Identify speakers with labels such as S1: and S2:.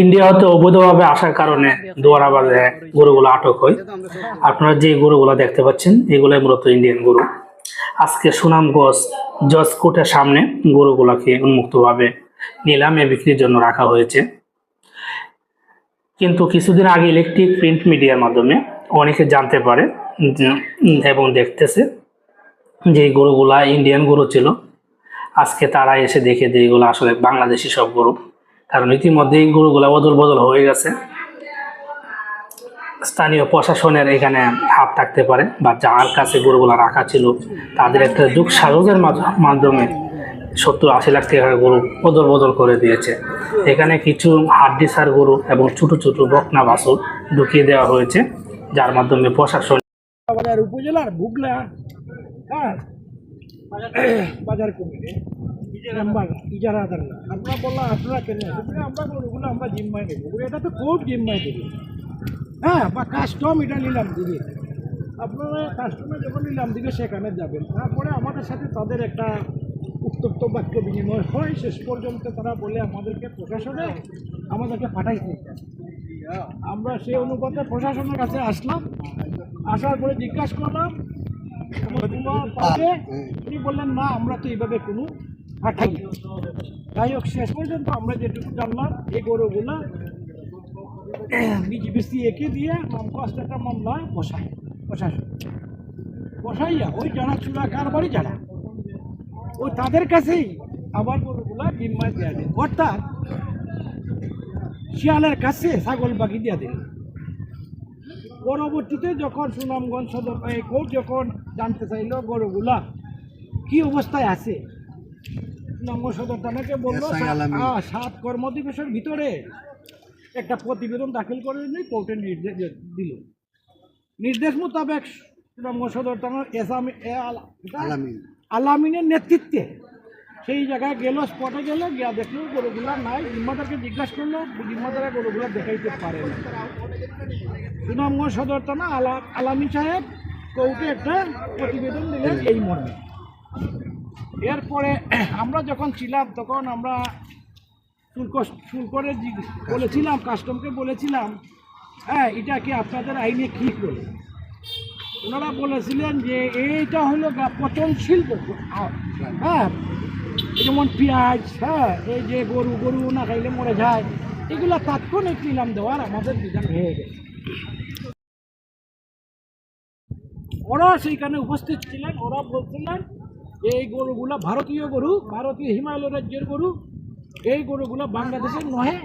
S1: ইন্ডিয়াতে অবৈধভাবে আসার কারণে দোয়ারাবাজে গরুগুলো আটক হয়। আপনারা যে গরুগুলো দেখতে পাচ্ছেন, এগুলোই মূলত ইন্ডিয়ান গরু। আজকে সুনামগঞ্জ জজ কোর্টের সামনে গরুগুলোকে উন্মুক্তভাবে নিলামে বিক্রির জন্য রাখা হয়েছে। কিন্তু কিছুদিন আগে ইলেকট্রিক প্রিন্ট মিডিয়ার মাধ্যমে অনেকে জানতে পারে এবং দেখতেছে যে গরুগুলা ইন্ডিয়ান গরু ছিল। আজকে তারা এসে দেখে যে এগুলো আসলে বাংলাদেশি সব গরু। কারণ ইতিমধ্যেই গরুগুলা বদল বদল হয়ে গেছে। স্থানীয় প্রশাসনের এখানে হাত থাকতে পারে বা যার কাছে গরুগুলা রাখা ছিল, তাদের একটা যুগ সাজসের মাধ্যমে সত্তর আশি লাখ টাকার গরু বদল বদল করে দিয়েছে। এখানে কিছু হাড্ডিসার গরু এবং ছোট ছোট বকনা বাছুর ঢুকিয়ে দেওয়া হয়েছে, যার মাধ্যমে প্রশাসন
S2: উপজেলার বুগলা হ্যাঁ বাজার কমিটি। আপনারা বললাম, আপনারা? আমরা ওগুলো আমরা জিম্মায় এটা তো জিম্মায় হ্যাঁ বা কাস্টম এটা নিলাম দিবে আপনারা কাস্টমে যখন নিলাম সেখানে যাবেন। তারপরে আমাদের সাথে তাদের একটা উত্তপ্ত বাক্য বিনিময় হয়। শেষ পর্যন্ত তারা বলে, আমাদেরকে প্রশাসনে, আমাদেরকে পাঠাইতে। আমরা সেই অনুপাতে প্রশাসনের কাছে আসলাম। আসার পরে জিজ্ঞাসা করলাম উনি বললেন, না, আমরা তো এইভাবে কোনো পাঠাই। যাই হোক, শেষ পর্যন্ত আমরা যেটুকু জানলাম এই গরুগুলা বিজিবিসি একে দিয়ে নামকাস্ট একটা মামলায় বসায় প্রশাসন বসাইয়া ওই যারা চূড়া কারবারি যারা ওই তাদের কাছেই আবার গরুগুলা জিম্মায় দেওয়া যায় অর্থাৎ শিয়ালের কাছে ছাগল বাকি দিয়া দিল পরবর্তীতে যখন সুনামগঞ্জ সদর কোর্ট যখন জানতে চাইলো গরুগুলা কি অবস্থায় আছে সুনামগঞ্জ সদর থানাকে বলল সাত কর্মদিবসের ভিতরে একটা প্রতিবেদন দাখিল করে নিয়ে কোর্টে নির্দেশ দিল। নির্দেশ মোতাবেক সুনামগঞ্জ সদর থানার এসামি আলামিনের নেতৃত্বে সেই জায়গায় গেল স্পটে গেল গিয়া দেখল গরুগুলা নাই। জিম্মাদারকে জিজ্ঞাসা করল জিম্মাদারা গরুগুলা দেখাইতে পারে না সুনামগঞ্জ সদর থানা আলা আলামী সাহেব কোর্টে একটা প্রতিবেদন দিলেন এই মর্মে। এরপরে আমরা যখন ছিলাম, তখন আমরা শুল্ক শুল্করে বলেছিলাম, কাস্টমকে বলেছিলাম হ্যাঁ এটা কি আপনাদের আইনে কী করে ওনারা বলেছিলেন যে, এইটা হলো পচনশীল হ্যাঁ যেমন পেঁয়াজ হ্যাঁ এই যে গরু গরু না খাইলে মরে যায়, এগুলো তাৎক্ষণিক নিলাম দেওয়ার আমাদের বিধান হয়ে গেছে। ওরা সেইখানে উপস্থিত ছিলেন, ওরা বলছিলেন এই গরুগুলো ভারতীয় গরু ভারতীয় হিমালয় রাজ্যের গরু। এই গরুগুলো বাংলাদেশের নহে।